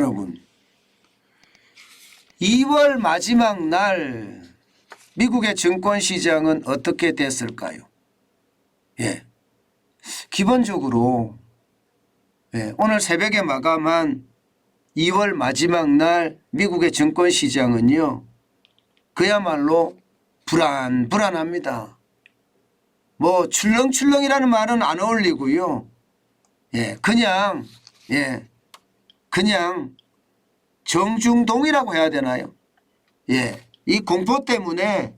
여러분 2월 마지막 날 미국의 증권 시장은 어떻게 됐을까요? 예. 기본적으로 예, 오늘 새벽에 마감한 2월 마지막 날 미국의 증권 시장은요. 그야말로 불안 불안합니다. 뭐 출렁출렁이라는 말은 안 어울리고요. 예, 그냥 예, 그냥 정중동이라고 해야 되나요? 예, 이 공포 때문에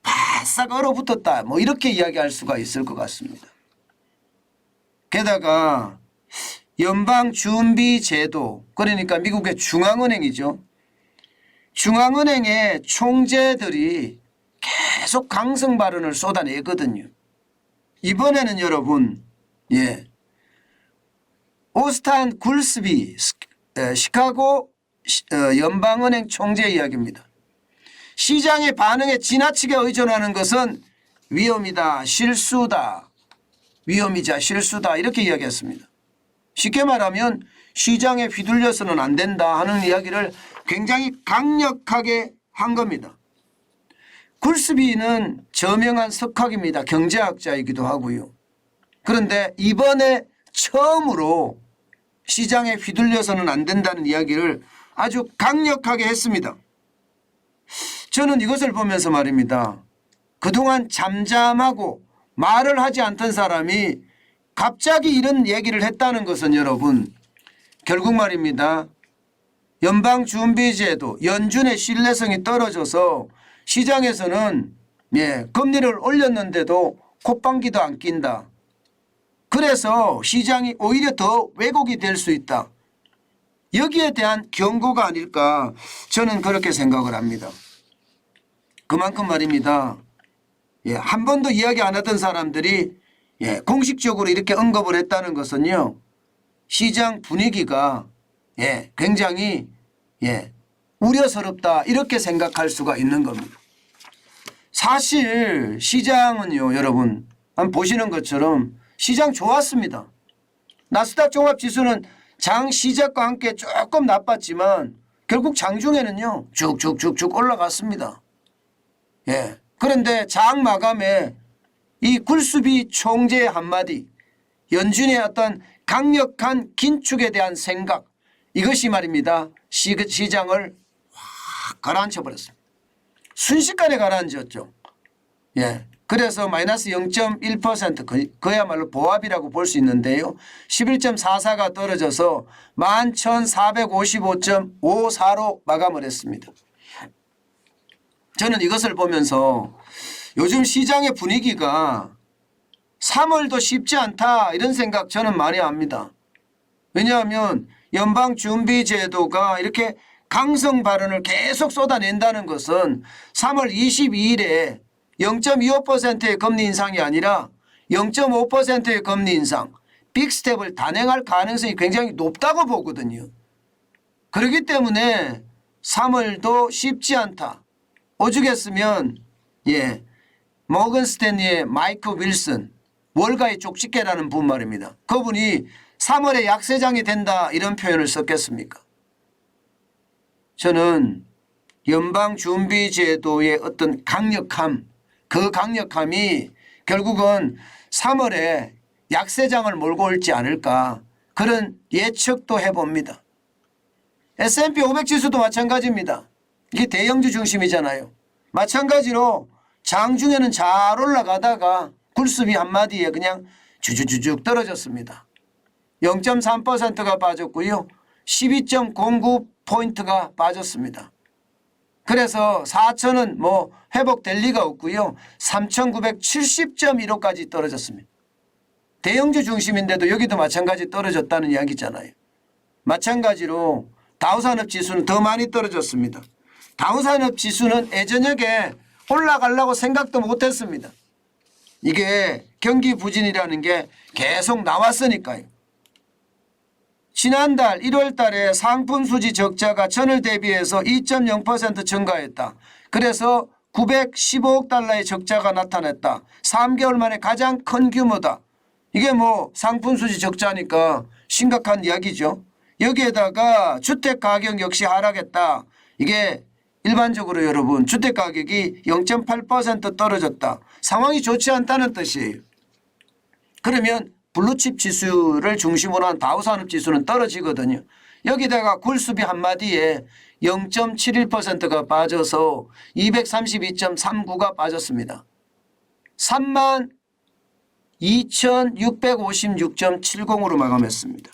바싹 얼어붙었다. 뭐 이렇게 이야기할 수가 있을 것 같습니다. 게다가 연방준비제도 그러니까 미국의 중앙은행이죠. 중앙은행의 총재들이 계속 강성 발언을 쏟아내거든요. 이번에는 여러분 예 오스탄 굴스비 시카고 시- 어, 연방은행 총재 이야기입니다. 시장의 반응에 지나치게 의존하는 것은 위험이다, 실수다, 위험이자 실수다 이렇게 이야기했습니다. 쉽게 말하면 시장에 휘둘려서는 안 된다 하는 이야기를 굉장히 강력하게 한 겁니다. 굴스비는 저명한 석학입니다. 경제학자이기도 하고요. 그런데 이번에 처음으로 시장에 휘둘려서는 안 된다는 이야기를 아주 강력하게 했습니다. 저는 이것을 보면서 말입니다. 그동안 잠잠하고 말을 하지 않던 사람이 갑자기 이런 얘기를 했다는 것은 여러분 결국 말입니다. 연방준비제도 연준의 신뢰성이 떨어져서 시장에서는 예, 금리를 올렸는데도 콧방귀도 안 낀다. 그래서 시장이 오히려 더 왜곡이 될 수 있다. 여기에 대한 경고가 아닐까 저는 그렇게 생각을 합니다. 그만큼 말입니다. 예, 한 번도 이야기 안 하던 사람들이 예, 공식적으로 이렇게 언급을 했다는 것은요. 시장 분위기가 예, 굉장히 예, 우려스럽다 이렇게 생각할 수가 있는 겁니다. 사실 시장은요, 여러분 보시는 것처럼 시장 좋았습니다. 나스닥 종합지수는 장 시작과 함께 조금 나빴지만 결국 장중에는요 쭉쭉쭉쭉 올라갔습니다. 예. 그런데 장 마감에 이 굴수비 총재의 한마디 연준의 어떤 강력한 긴축에 대한 생각 이것이 말입니다. 시, 시장을 확 가라앉혀 버렸습니다. 순식간에 가라앉았죠. 예. 그래서 마이너스 0.1% 그, 그야말로 보합이라고 볼 수 있는데요. 11.44가 떨어져서 11,455.54로 마감을 했습니다. 저는 이것을 보면서 요즘 시장의 분위기가 3월도 쉽지 않다 이런 생각 저는 많이 합니다. 왜냐하면 연방준비제도가 이렇게 강성 발언을 계속 쏟아낸다는 것은 3월 22일에 0.25%의 금리 인상이 아니라 0.5%의 금리 인상, 빅스텝을 단행할 가능성이 굉장히 높다고 보거든요. 그렇기 때문에 3월도 쉽지 않다. 오죽했으면 예 모건 스탠리의 마이크 윌슨 월가의 쪽집게라는 분 말입니다. 그분이 3월에 약세장이 된다 이런 표현을 썼겠습니까? 저는 연방준비제도의 어떤 강력함 그 강력함이 결국은 3월에 약세장을 몰고 올지 않을까 그런 예측도 해봅니다. S&P 500 지수도 마찬가지입니다. 이게 대형주 중심이잖아요. 마찬가지로 장중에는 잘 올라가다가 굴습이 한마디에 그냥 주주주죽 떨어졌습니다. 0.3%가 빠졌고요. 12.09포인트가 빠졌습니다. 그래서 4천은 뭐 회복될 리가 없고요. 3,970.15까지 떨어졌습니다. 대형주 중심인데도 여기도 마찬가지 떨어졌다는 이야기잖아요. 마찬가지로 다우산업 지수는 더 많이 떨어졌습니다. 다우산업 지수는 예전역에 올라가려고 생각도 못했습니다. 이게 경기 부진이라는 게 계속 나왔으니까요. 지난달 1월 달에 상품 수지 적자가 전월 대비해서 2.0% 증가했다. 그래서 915억 달러의 적자가 나타났다. 3개월 만에 가장 큰 규모다. 이게 뭐 상품 수지 적자니까 심각한 이야기죠. 여기에다가 주택 가격 역시 하락했다. 이게 일반적으로 여러분 주택 가격이 0.8% 떨어졌다. 상황이 좋지 않다는 뜻이에요. 그러면 블루칩 지수를 중심으로 한 다우 산업 지수는 떨어지거든요. 여기다가 굴수비 한마디에 0.71%가 빠져서 232.39가 빠졌습니다. 3만 2,656.70으로 마감했습니다.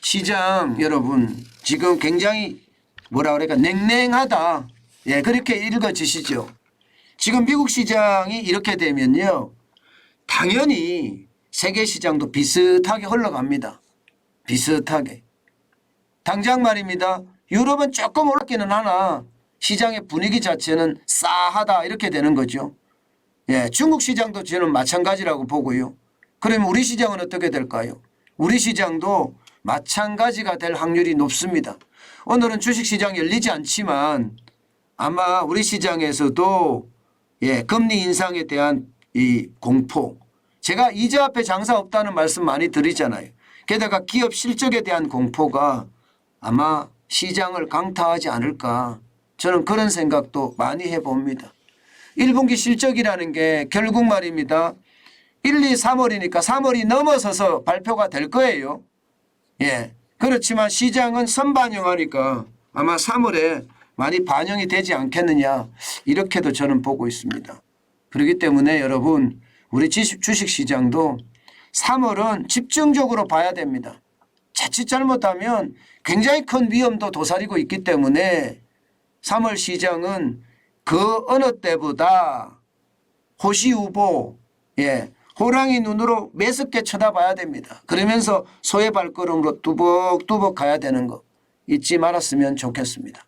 시장 여러분 지금 굉장히 뭐라 그럴까 냉랭하다. 예, 그렇게 읽어지시죠. 지금 미국 시장이 이렇게 되면요. 당연히 세계 시장도 비슷하게 흘러갑니다. 비슷하게. 당장 말입니다. 유럽은 조금 올랐기는 하나 시장의 분위기 자체는 싸하다 이렇게 되는 거죠. 예, 중국 시장도 저는 마찬가지라고 보고요. 그러면 우리 시장은 어떻게 될까요? 우리 시장도 마찬가지가 될 확률이 높습니다. 오늘은 주식 시장 열리지 않지만 아마 우리 시장에서도 예, 금리 인상에 대한 이 공포. 제가 이자 앞에 장사 없다는 말씀 많이 드리잖아요. 게다가 기업 실적에 대한 공포가 아마 시장을 강타하지 않을까. 저는 그런 생각도 많이 해봅니다. 1분기 실적이라는 게 결국 말입니다. 1, 2, 3월이니까 3월이 넘어서서 발표가 될 거예요. 예. 그렇지만 시장은 선반영하니까 아마 3월에 많이 반영이 되지 않겠느냐 이렇게도 저는 보고 있습니다. 그렇기 때문에 여러분 우리 주식시장도 3월은 집중적으로 봐야 됩니다. 자칫 잘못하면 굉장히 큰 위험도 도사리고 있기 때문에 3월 시장은 그 어느 때보다 호시우보 예 호랑이 눈으로 매섭게 쳐다봐야 됩니다. 그러면서 소의 발걸음으로 뚜벅뚜벅 가야 되는 거 잊지 말았으면 좋겠습니다.